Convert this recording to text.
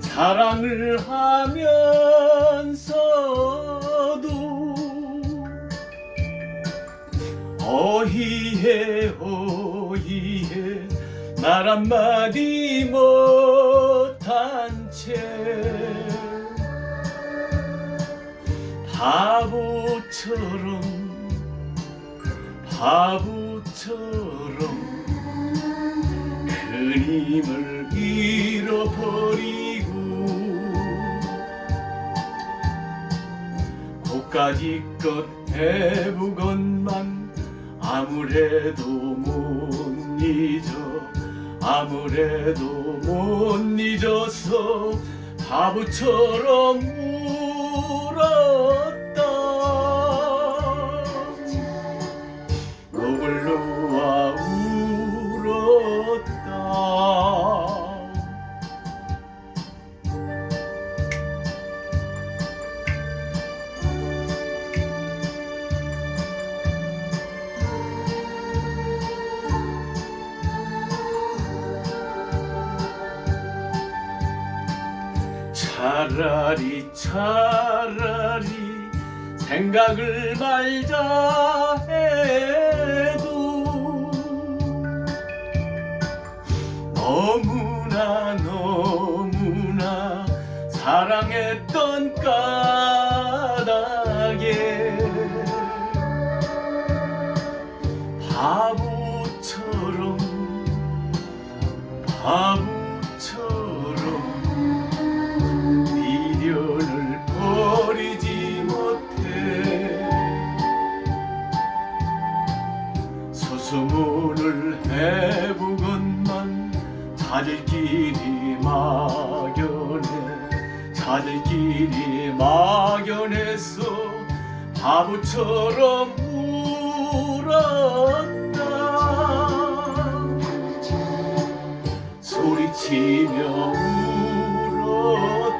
사랑을 하면서도 어희해 어희해 말 한마디 못한 채 바보처럼 바보처럼 그림을 잃어버리고 고까지껏 해보건만 아무래도 못 잊어 아무래도 못 잊어서 바보처럼 울었다 차라리 차라리 생각을 말자 해도 너무나 너무나 사랑했던 까닭에 바보처럼 바보 소소문을 해보건만 자들끼리 막연해 자들끼리 막연해서 바보처럼 울었다. 소리치며 울었다